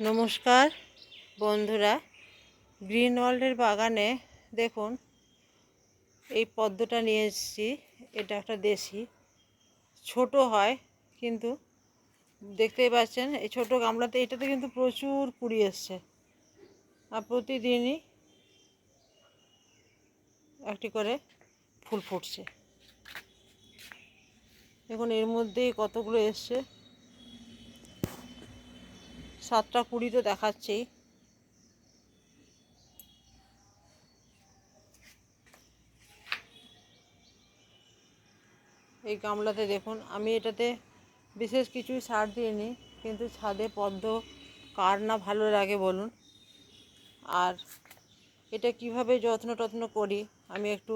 নমস্কার, বন্ধুরা। গ্রিন ওয়ার্ল্ডের বাগানে দেখুন, এই পদ্মটা নিয়ে এসেছি। এটা একটা দেশি। ছোট হয়, কিন্তু দেখতেই পাচ্ছেন, এই ছোট গামলাতে, এটাতে কিন্তু প্রচুর কুড়ি এসছে। আর প্রতিদিনই একটি করে ফুল ফুটছে। দেখুন, এর মধ্যেই কতগুলো এসছে। সাতটা কুড়ি তো দেখাচ্ছেই এই গামলাতে দেখুন, আমি এটাতে বিশেষ কিছুই সার দিইনি, কিন্তু ছাদে পদ্ম কার না ভালো লাগে বলুন। আর এটা কীভাবে যত্ন টত্ন করি, আমি একটু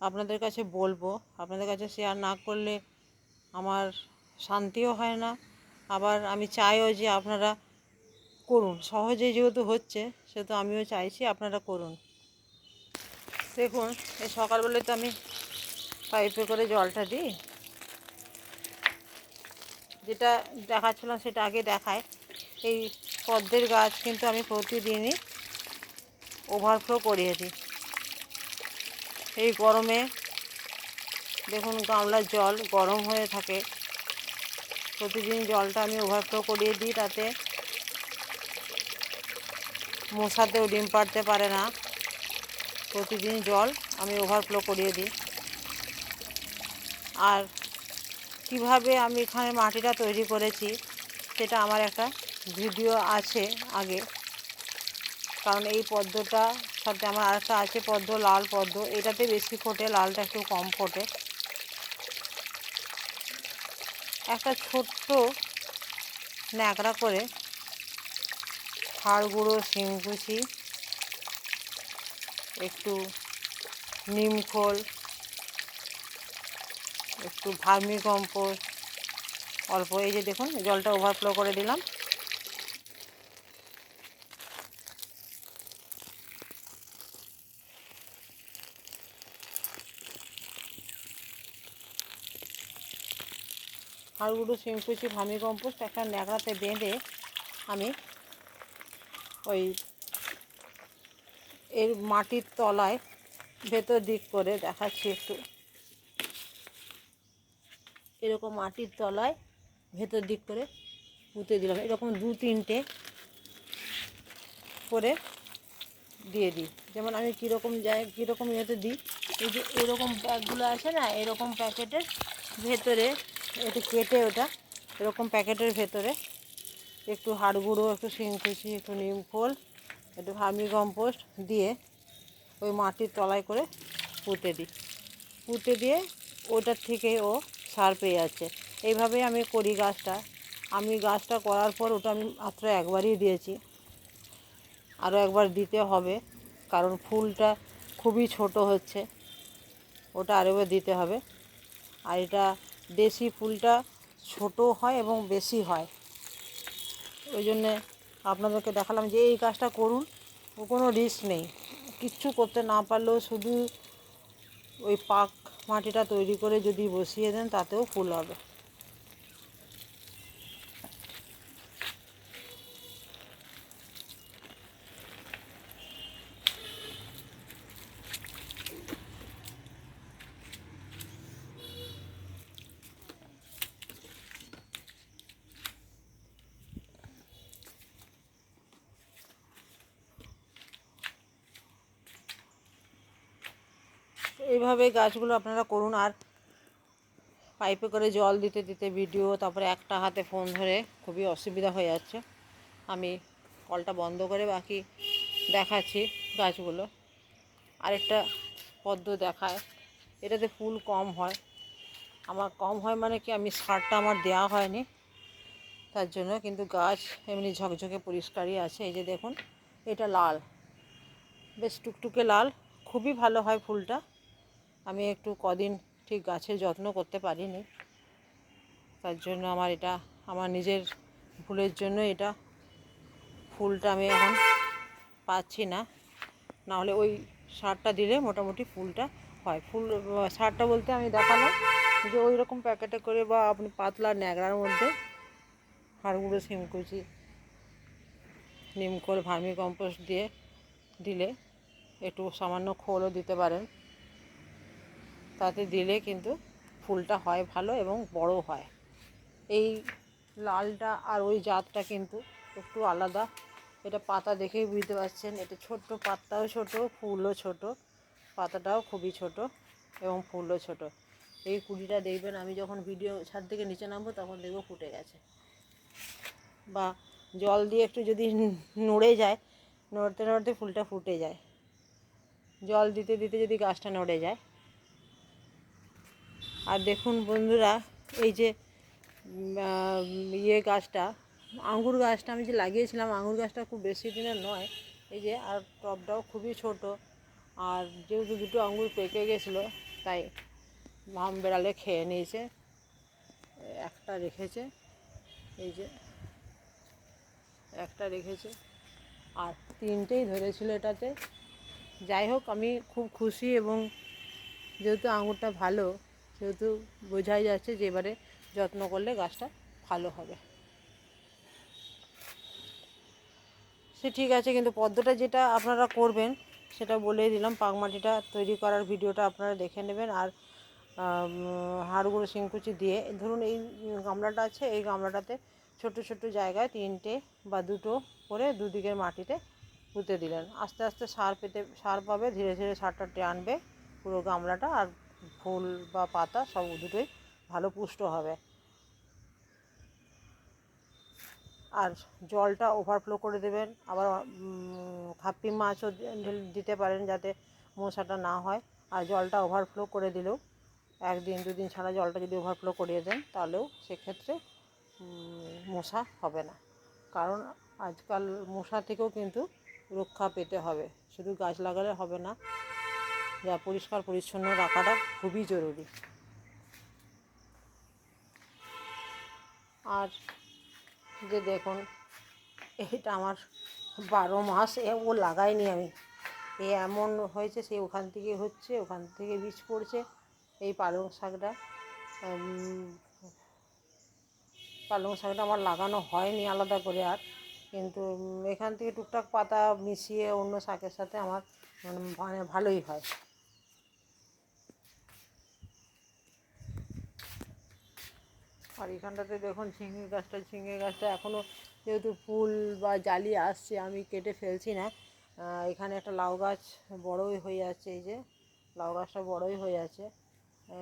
আপনাদের কাছে বলব। আপনাদের কাছে শেয়ার না করলে আমার শান্তিও হয় না। আবার আমি চাইও যে আপনারা করুন সহজে যেহেতু হচ্ছে, সেহেতু আমিও চাইছি আপনারা করুন। দেখুন, এই সকালবেলায় তো আমি পাইপে করে জলটা দিই। যেটা দেখাচ্ছিলাম সেটা আগে দেখায়। এই পদ্মের গাছ কিন্তু আমি প্রতিদিনই ওভারফ্লো করিয়ে দিই। এই গরমে, দেখুন গামলার জল গরম হয়ে থাকে। প্রতিদিন জলটা আমি ওভারফ্লো করিয়ে দিই তাতে। মশাতেও ডিম পাড়তে পারে না। প্রতিদিন জল আমি ওভারফ্লো করিয়ে দিই। আর কীভাবে আমি এখানে মাটিটা তৈরি করেছি, সেটা আমার একটা ভিডিও আছে আগে। কারণ এই পদ্মটা সাথে আমার আরেকটা আছে পদ্ম, লাল পদ্ম। এটাতে বেশি ফোটে, লালটা একটু কম ফোটে। একটা ছোট্ট ন্যাকড়া করে হাড় গুঁড়ো শিংকুচি একটু নিমখোল একটু ভার্মি কম্পোস্ট, অল্প, এই যে দেখুন, জলটা ওভারফ্লো করে দিলাম। হাড়গুঁড়ো শিংকুচি ভার্মি কম্পোস্ট একটা ন্যাকড়াতে বেঁধে আমি ওই এর মাটির তলায় ভেতর দিক করে দেখাচ্ছি একটু। এরকম মাটির তলায় ভেতর দিক করে পুঁতে দিলাম। এরকম দু তিনটে করে দিয়ে দিই। যেমন আমি কীরকম যাই কীরকম ইয়েতে দিই, এই যে এরকম প্যাকগুলো আছে না, এরকম প্যাকেটের ভেতরে একটু কেটে ওটা, এরকম প্যাকেটের ভেতরে একটু হাড় গুঁড়ো, একটু শিংকুচি একটু নিম খোল, একটু ভার্মি কম্পোস্ট দিয়ে ওই মাটির তলায় করে পুঁতে দিই। পুঁতে দিয়ে ওটার থেকে ও সার পেয়ে যাচ্ছে। এইভাবেই আমি করি গাছটা। আমি গাছটা করার পর ওটা আমি মাত্র একবারই দিয়েছি। আরও একবার দিতে হবে, কারণ ফুলটা খুবই ছোট হচ্ছে। ওটা আরেকবার দিতে হবে। আর এটা দেশি ফুলটা ছোট হয় এবং বেশি হয়। ওই জন্যে আপনাদেরকে দেখালাম যে এই কাজটা করুন ও কোনো রিস্ক নেই। কিচ্ছু করতে না পারলেও শুধু ওই পাক মাটিটা তৈরি করে যদি বসিয়ে দেন, তাতেও ফুল হবে। এইভাবে গাছগুলো আপনারা করুন। আর পাইপে করে জল দিতে দিতে ভিডিও তারপরে একটা হাতে ফোন ধরে খুবই অসুবিধা হয়ে যাচ্ছে। আমি কলটা বন্ধ করে বাকি দেখাচ্ছি গাছগুলো। আরেকটা পদ্ম দেখায়। এটাতে ফুল কম হয়। আমার কম হয় মানে কি, আমি সারটা আমার দেওয়া হয়নি। তার জন্য কিন্তু গাছ এমনি ঝকঝকে পরিষ্কারই আছে। এই যে দেখুন, এটা লাল। বেশ টুকটুকে লাল। খুবই ভালো হয় ফুলটা। আমি একটু কদিন ঠিক গাছের যত্ন করতে পারিনি। তার জন্য আমার এটা, আমার নিজের ভুলের জন্য এটা ফুলটা আমি এখন পাচ্ছি না। নাহলে ওই সারটা দিলে মোটামুটি ফুলটা হয়। ফুল, সারটা বলতে আমি দেখালাম যে ওই রকম প্যাকেটে করে বা আপনি পাতলা ন্যাকড়ার মধ্যে হাড়গুঁড়ো, শিমকুচি নিমখোল ভার্মি কম্পোস্ট দিয়ে দিলে একটু সামান্য খোলও দিতে পারেন। তাতে দিলে কিন্তু ফুলটা হয় ভালো এবং বড় হয়। এই লালটা আর ওই জাতটা কিন্তু একটু আলাদা। এটা পাতা দেখেই বুঝতে পারছেন, এটা ছোট্ট পাতাও ছোট, ফুলও ছোট, পাতাটাও খুবই ছোট এবং ফুলও ছোট। এই কুড়িটা দেখবেন, আমি যখন ভিডিও ছাদ থেকে নিচে নামবো তখন দেখব ফুটে গেছে। বা জল দিয়ে একটু যদি নড়ে যায়, নড়তে নড়তে ফুলটা ফুটে যায়। জল দিতে দিতে যদি গাছটা নড়ে যায় আর দেখুন বন্ধুরা, এই যে ইয়ে গাছটা, আঙ্গুর গাছটা আমি যে লাগিয়েছিলাম, আঙ্গুর গাছটা খুব বেশি দিনের নয়, এই যে, আর টবটাও খুবই ছোট, আর যেহেতু দুটো আঙ্গুর পেকে গেছিল, তাই ভাম বেড়ালে খেয়ে নিয়েছে, একটা রেখেছে, এই যে, একটা রেখেছে, আর তিনটেই ধরেছিল এটাতে। যাই হোক, আমি খুব খুশি এবং যেহেতু আঙুরটা ভালো সেহেতু বোঝাই যাচ্ছে যে এবারে যত্ন করলে গাছটা ভালো হবে। সে ঠিক আছে কিন্তু পদ্মটা যেটা আপনারা করবেন সেটা বলেই দিলাম পাকমাটিটা তৈরি করার ভিডিওটা আপনারা দেখে নেবেন। আর আম, হাড়গুঁড়ো শিংকুচি দিয়ে ধরুন এই গামলাটা আছে এই গামলাটাতে ছোট ছোট জায়গায় তিনটে বা দুটো করে দুদিকের মাটিতে পুঁতে দিলেন। আস্তে আস্তে সার পেতে সার পাবে ধীরে ধীরে সারটা টানবে পুরো গামলাটা আর ফুল বা পাতা সব দুটোই ভালো পুষ্ট হবে। আর জলটা ওভারফ্লো করে দেবেন। আবার খাপ্পি মাছও দিতে পারেন যাতে মশাটা না হয়। আর জলটা ওভারফ্লো করে দিলেও, একদিন, দুদিন ছাড়া জলটা যদি ওভারফ্লো করিয়ে দেন, তাহলেও সেক্ষেত্রে মশা হবে না। কারণ আজকাল মশা থেকেও কিন্তু রক্ষা পেতে হবে। শুধু গাছ লাগালে হবে না যা পরিষ্কার পরিচ্ছন্ন রাখাটা খুবই জরুরি। আর যে দেখুন, এটা আমার বারো মাস, এ ও লাগাইনি আমি। এ এমন হয়েছে, সে ওখান থেকে হচ্ছে, ওখান থেকে বীজ পড়ছে, এই পালং শাকটা। পালং শাকটা আমার লাগানো হয়নি আলাদা করে আর। কিন্তু এখান থেকে টুকটাক পাতা মিশিয়ে অন্য শাকের সাথে আমার মানে মানে ভালোই হয়। আর এখানটাতে দেখুন ঝিঙে গাছটা ঝিঙে গাছটা এখনও যেহেতু ফুল বা জালি আসছে, আমি কেটে ফেলছি না। এখানে একটা লাউ গাছ বড়ই হয়ে যাচ্ছে এই যে লাউ গাছটা বড়ই হয়ে আছে।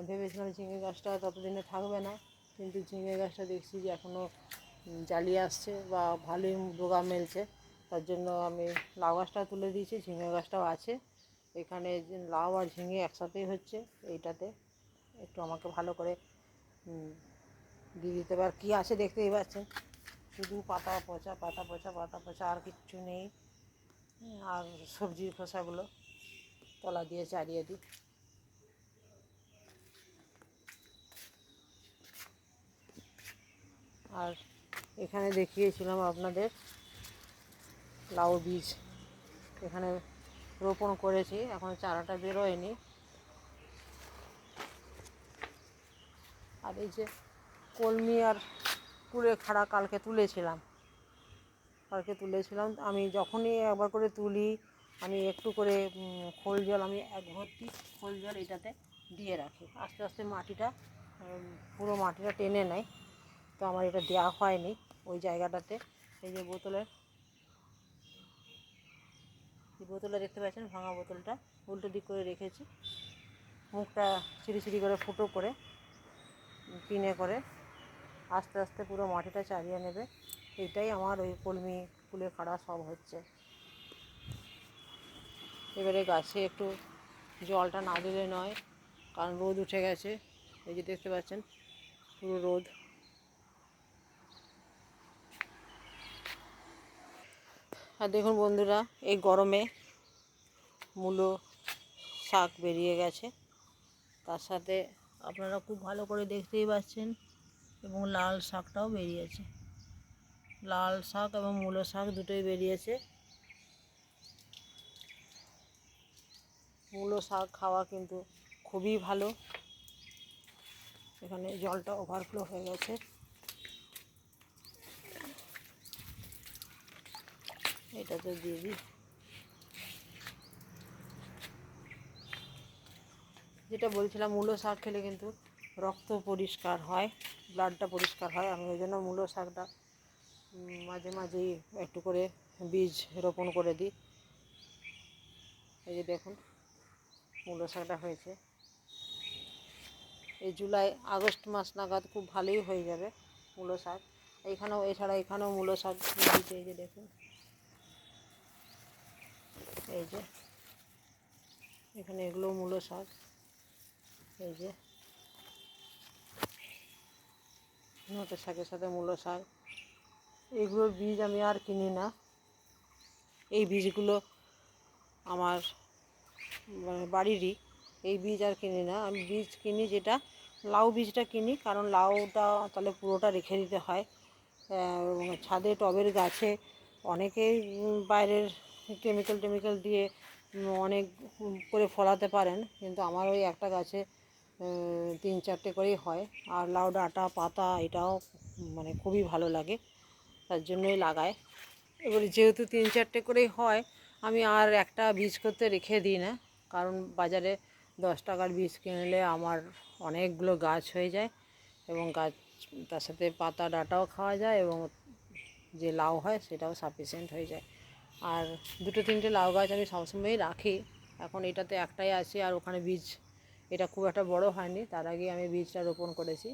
ভেবেছিলাম ঝিঙে গাছটা ততদিনে থাকবে না, কিন্তু ঝিঙে গাছটা দেখছি যে এখনও জালি আসছে বা ভালোই ডোগা মেলছে। তার জন্য আমি লাউ গাছটা তুলে দিয়েছি, ঝিঙে গাছটাও আছে। এখানে লাউ আর ঝিঙে একসাথেই হচ্ছে, এইটাতে একটু আমাকে ভালো করে দিয়ে দিতে পার। কী আছে দেখতেই পাচ্ছেন? শুধু পাতা পচা পাতা পচা পাতা পচা, আর কিচ্ছু নেই। আর সবজির খোসাগুলো তলা দিয়ে চারিয়ে দিই। আর এখানে দেখিয়েছিলাম আপনাদের লাউ বীজ। এখানে রোপণ করেছি, এখন চারাটা বেরোয়নি। আর এই যে কলমি আর কুলে খাড়া কালকে তুলেছিলাম। কালকে তুলেছিলাম, আমি যখনই একবার করে তুলি, আমি একটু করে খোল জল, আমি এক ভর্তি খোল জল এটাতে দিয়ে রাখি। আস্তে আস্তে মাটিটা পুরো মাটিটা টেনে নেয়। তো আমার এটা দেওয়া হয়নি ওই জায়গাটাতে। এই যে বোতলের বোতলটা দেখতে পাচ্ছেন, ভাঙা বোতলটা। উল্টো দিক করে রেখেছি। মুখটা চিড়ি চিড়ি করে ফুটো করে পিনে করে। আস্তে আস্তে পুরো মাটিটা চালিয়ে নেবে। এটাই আমার ওই কলমি কুলে খাড়া সব হচ্ছে। এবারে গাছে একটু জলটা না দিলে নয়, কারণ রোদ উঠে গেছে। এই যে দেখতে পাচ্ছেন, পুরো রোদ। আর দেখুন বন্ধুরা, এই গরমে মূলো শাক বেরিয়ে গেছে। তার সাথে আপনারা খুব ভালো করে দেখতেই পাচ্ছেন এবং লাল শাকটাও বেরিয়েছে। লাল শাক এবং মূলো শাক দুটোই বেরিয়েছে। মূলো শাক খাওয়া কিন্তু খুবই ভালো। এখানে জলটা ওভারফ্লো হয়ে গেছে। এটা তো দিয়ে দিই। যেটা বলছিলাম, মূলো শাক খেলে কিন্তু রক্ত পরিষ্কার হয়। ব্লাডটা পরিষ্কার হয়, আমি ওই জন্য মূলো শাকটা মাঝে মাঝেই একটু করে বীজ রোপণ করে দিই। এই যে দেখুন, মূলো শাকটা হয়েছে। এই জুলাই, আগস্ট মাস নাগাদ খুব ভালোই হয়ে যাবে মূলো শাক। এখানেও, এছাড়া এখানেও মূলো শাক দিয়েছে এই যে দেখুন। এই যে, এখানে এগুলো মূলো শাক। এই যে নোটের শাকের সাথে মূলো শাক এগুলোর বীজ আমি আর কিনি না। এই বীজগুলো আমার মানে বাড়িরই। এই বীজ আর কিনি না। আমি বীজ কিনি যেটা, লাউ বীজটা কিনি, কারণ লাউটা তাহলে পুরোটা রেখে দিতে হয়। ছাদে টবের গাছে অনেকেই বাইরের কেমিক্যাল টেমিক্যাল দিয়ে অনেক করে ফলাতে পারেন। কিন্তু আমার ওই একটা গাছে তিন চারটে করেই হয়। আর লাউ ডাঁটা, পাতা এটাও মানে খুবই ভালো লাগে, তার জন্যই লাগায়। এবারে যেহেতু তিন চারটে করেই হয়, আমি আর একটা বীজ করতে রেখে দিই না, কারণ বাজারে দশ টাকার বীজ কিনলে আমার অনেকগুলো গাছ হয়ে যায় এবং গাছ, তার সাথে পাতা ডাঁটাও খাওয়া যায় এবং যে লাউ হয় সেটাও সাফিসিয়েন্ট হয়ে যায়। আর দুটো তিনটে লাউ গাছ আমি সবসময়ই রাখি, এখন এটাতে একটাই আছে আর ওখানে বীজ এটা খুব একটা বড় হয়নি, তার আগে আমি বীজটা রোপণ করেছি।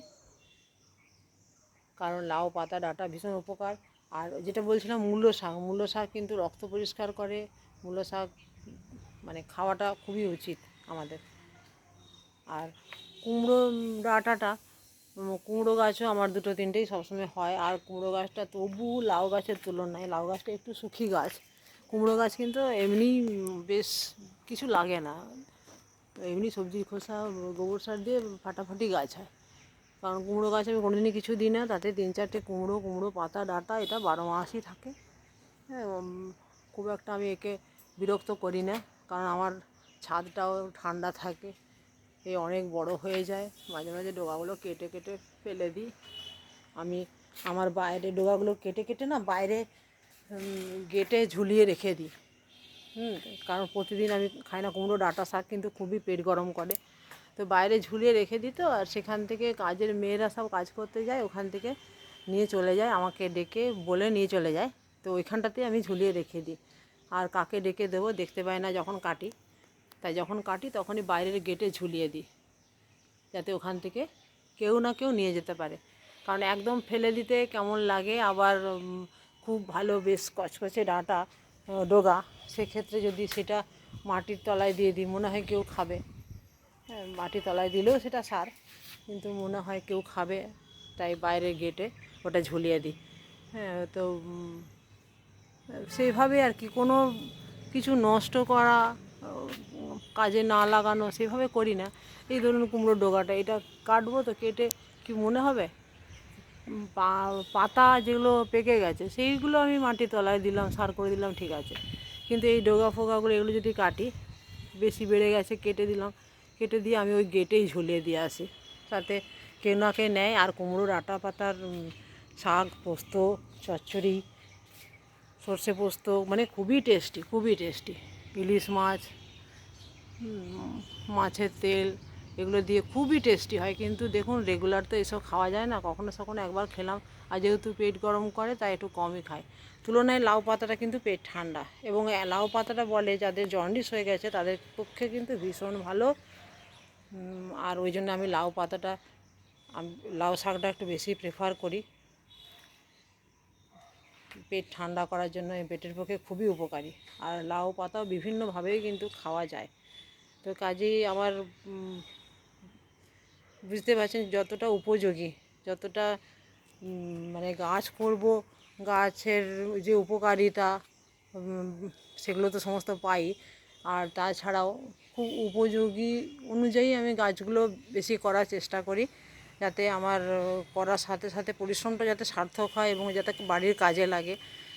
কারণ লাউ, পাতা, ডাঁটা ভীষণ উপকার। আর যেটা বলছিলাম মূলো শাক মূলো শাক কিন্তু রক্ত পরিষ্কার করে মূলো শাক মানে খাওয়াটা খুবই উচিত আমাদের। আর কুমড়ো ডাঁটাটা কুমড়ো গাছও আমার দুটো তিনটেই সবসময় হয়। আর কুমড়ো গাছটা তবু লাউ গাছের তুলনায়, লাউ গাছটা একটু শুকি গাছ। কুমড়ো গাছ কিন্তু এমনি বেশ কিছু লাগে না। এমনি সবজি, খোসা, গোবর সার দিয়ে ফাটাফাটি গাছ হয়। কারণ কুমড়ো গাছ আমি কোনোদিনই কিছু দিই না, তাতে তিন চারটে কুমড়ো কুমড়ো পাতা, ডাঁটা, এটা বারো মাসই থাকে। হ্যাঁ খুব একটা আমি একে বিরক্ত করি না, কারণ আমার ছাদটাও ঠান্ডা থাকে, এ অনেক বড় হয়ে যায়। মাঝে মাঝে ডোকাগুলো কেটে কেটে ফেলে দিই। আমি আমার বাইরে ডোকাগুলো কেটে কেটে না বাইরে গেটে ঝুলিয়ে রেখে দিই। হুম, কারণ প্রতিদিন আমি খাই না কুমড়ো ডাঁটা শাক কিন্তু খুবই পেট গরম করে। তো বাইরে ঝুলিয়ে রেখে দিত আর সেখান থেকে কাজের মেয়েরা সব কাজ করতে যায়, ওখান থেকে নিয়ে চলে যায়, আমাকে ডেকে বলে নিয়ে চলে যায়। তো ওইখানটাতে আমি ঝুলিয়ে রেখে দিই। আর কাকে ডেকে দেবো দেখতে পাই না, যখন কাটি। তাই যখন কাটি তখনই বাইরের গেটে ঝুলিয়ে দিই, যাতে ওখান থেকে কেউ না কেউ নিয়ে যেতে পারে। কারণ একদম ফেলে দিতে কেমন লাগে, আবার খুব ভালো বেশ কচকচে ডাঁটা। ডোগা, সেক্ষেত্রে যদি সেটা মাটির তলায় দিয়ে দিই, মনে হয় কেউ খাবে। হ্যাঁ মাটির তলায় দিলেও সেটা সার, কিন্তু মনে হয় কেউ খাবে তাই বাইরে গেটে ওটা ঝুলিয়ে দিই। হ্যাঁ তো সেইভাবে আর কি, কোনো কিছু নষ্ট করা, কাজে না লাগানো সেভাবে করি না। এই ধরুন কুমড়ো ডোগাটা, এটা কাটবো তো কেটে কি মনে হবে? পাতা যেগুলো পেকে গেছে, সেইগুলো আমি মাটির তলায় দিলাম, সার করে দিলাম, ঠিক আছে। কিন্তু এই ডোগা ফোগাগুলো এগুলো যদি কাটি, বেশি বেড়ে গেছে, কেটে দিলাম। কেটে দিয়ে আমি ওই গেটেই ঝুলিয়ে দিয়ে আসি। তাতে কেউ না কে নেয়, আর কুমড়োর আটা পাতার শাক, পোস্ত, চচ্চড়ি, সর্ষে পোস্ত মানে খুবই টেস্টি খুবই টেস্টি ইলিশ মাছ মাছের তেল এগুলো দিয়ে খুবই টেস্টি হয়। কিন্তু দেখুন রেগুলার তো এসব খাওয়া যায় না। কখনো সখনো একবার খেলাম। আর যেহেতু পেট গরম করে, তাই একটু কমই খাই তুলনায় লাউ পাতাটা কিন্তু পেট ঠান্ডা। এবং লাউ পাতাটা বলে, যাদের জন্ডিস হয়ে গেছে, তাদের পক্ষে কিন্তু ভীষণ ভালো। আর ওই জন্য আমি লাউ পাতাটা লাউ শাকটা একটু বেশি প্রেফার করি। পেট ঠান্ডা করার জন্য পেটের পক্ষে খুবই উপকারী। আর লাউ পাতাও বিভিন্নভাবেই কিন্তু খাওয়া যায়। তো কাজেই আমার বুঝতে পারছেন যতটা উপযোগী, যতটা মানে গাছ করব, গাছের যে উপকারিতা সেগুলো তো সমস্ত পাই। আর তাছাড়াও খুব উপযোগী অনুযায়ী আমি গাছগুলো বেশি করার চেষ্টা করি, যাতে আমার করার সাথে সাথে পরিশ্রমটা যাতে সার্থক হয় এবং যাতে বাড়ির কাজে লাগে।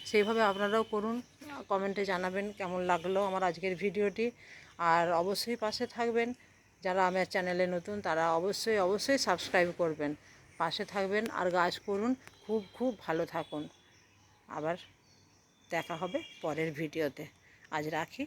সেইভাবে আপনারাও করুন, কমেন্টে জানাবেন কেমন লাগল আমার আজকের ভিডিওটি। আর অবশ্যই পাশে থাকবেন। যারা আমার চ্যানেলে নতুন, তারা অবশ্যই অবশ্যই সাবস্ক্রাইব করবেন। পাশে থাকবেন আর গাছ করুন। খুব খুব ভালো থাকুন। আবার দেখা হবে পরের ভিডিওতে আজ রাখি।